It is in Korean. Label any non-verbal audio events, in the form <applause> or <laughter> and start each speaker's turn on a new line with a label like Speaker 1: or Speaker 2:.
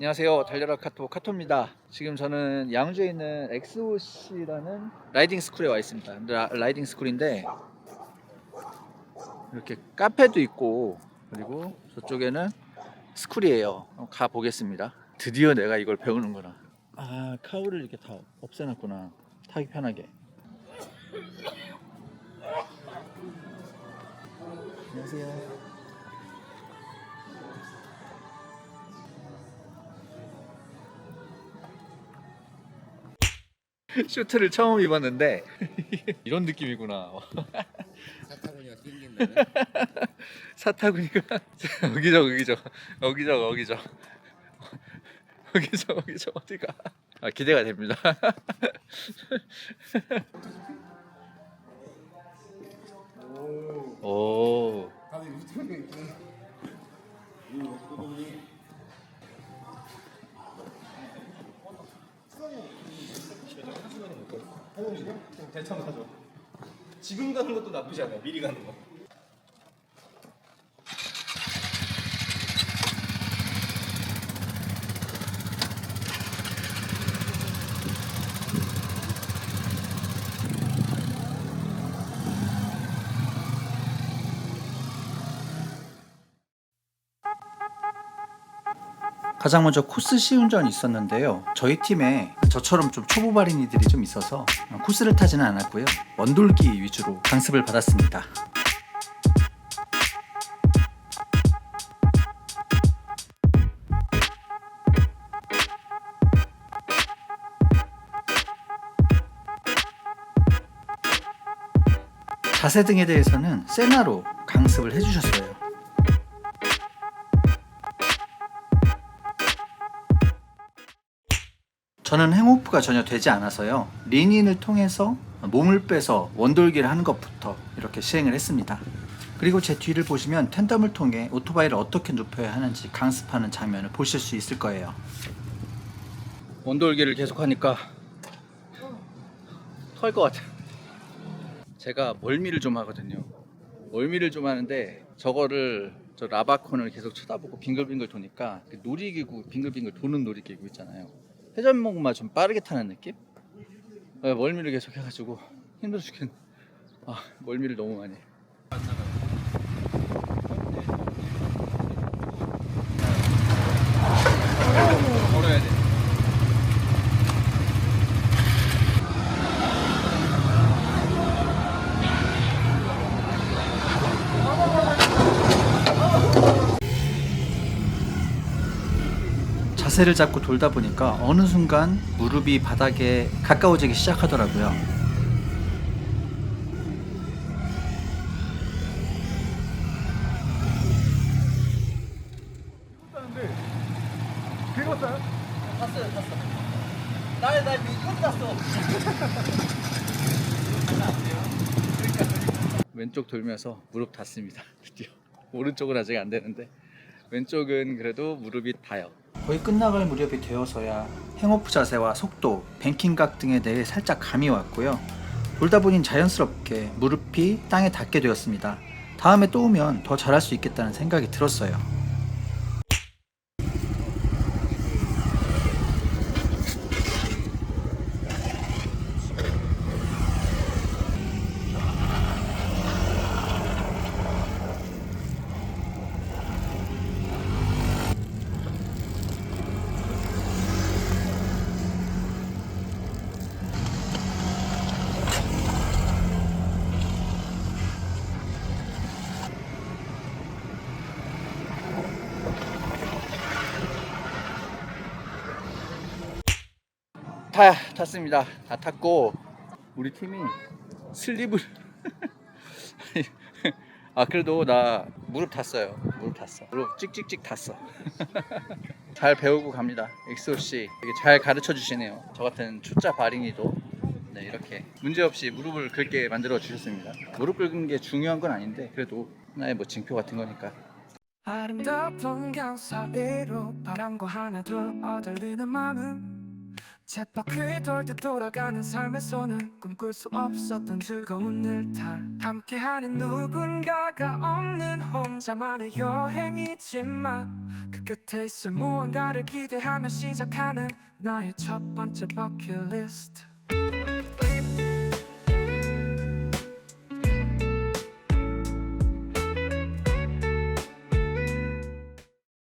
Speaker 1: 안녕하세요. 달려라 카토 카토입니다. 지금 저는 양주에 있는 엑스오시라는 라이딩 스쿨에 와 있습니다. 라, 라이딩 스쿨인데 이렇게 카페도 있고 그리고 저쪽에는 스쿨이에요. 가 보겠습니다. 드디어 내가 이걸 배우는구나. 아 카우를 이렇게 다 없애놨구나. 타기 편하게. 안녕하세요. <laughs> 슈트를 처음 입었는데 <laughs> 이런 느낌이구나.
Speaker 2: 사타구니가 튕긴다면 <laughs>
Speaker 1: 사타구니가 여기저 여기저 여기저 여기저 여기저 여기저 어디가? 아 기대가 됩니다.
Speaker 3: 대참 가죠. 지금 가는 것도 나쁘지 않아요. 미리 가는 거.
Speaker 1: 가장 먼저 코스 시운전이 있었는데요. 저희 팀에 저처럼 좀 초보 발인이들이 좀 있어서 코스를 타지는 않았고요. 원돌기 위주로 강습을 받았습니다. 자세 등에 대해서는 세나로 강습을 해주셨어요. 저는 행오프가 전혀 되지 않아서요. 린인을 통해서 몸을 빼서 원돌기를 하는 것부터 이렇게 시행을 했습니다. 그리고 제 뒤를 보시면 텐덤을 통해 오토바이를 어떻게 눕혀야 하는지 강습하는 장면을 보실 수 있을 거예요. 원돌기를 계속 하니까 토할 것 같아요. 제가 멀미를 좀 하거든요. 멀미를 좀 하는데 저거를 저 라바콘을 계속 쳐다보고 빙글빙글 도니까 그 놀이기구 빙글빙글 도는 놀이기구 있잖아요. 회전목마 좀 빠르게 타는 느낌? 네, 멀미를 계속 해가지고 힘들어 죽겠네. 아 멀미를 너무 많이. 해. 자세를 잡고 돌다 보니까 어느 순간 무릎이 바닥에 가까워지기 시작하더라고요. <laughs> 왼쪽 돌면서 무릎 닿습니다. <laughs> 드디어. 오른쪽은 아직 안 되는데 왼쪽은 그래도 무릎이 닿아요. 거의 끝나갈 무렵이 되어서야 행오프 자세와 속도, 뱅킹각 등에 대해 살짝 감이 왔고요. 돌다 보니 자연스럽게 무릎이 땅에 닿게 되었습니다. 다음에 또 오면 더 잘할 수 있겠다는 생각이 들었어요. 다 탔습니다. 다 탔고 우리 팀이 슬립을 <laughs> 아 그래도 나 무릎 탔어요. 무릎 탔어. 무릎 찍찍찍 탔어. <laughs> 잘 배우고 갑니다. 엑소 씨 되게 잘 가르쳐 주시네요. 저 같은 초짜 발인이도 네, 이렇게 문제 없이 무릎을 긁게 만들어 주셨습니다. 무릎 긁는 게 중요한 건 아닌데 그래도 하나의 뭐 징표 같은 거니까
Speaker 4: 아름다운 강 사이로 바람과 하나 둘 어달리는 마음 쳇바퀴 돌듯 돌아가는 삶에서는 꿈꿀 수 없었던 즐거운 일탈. 함께하는 누군가가 없는 혼자만의 여행이지만 그 끝에 있을 무언가를 기대하며 시작하는 나의 첫 번째 버킷리스트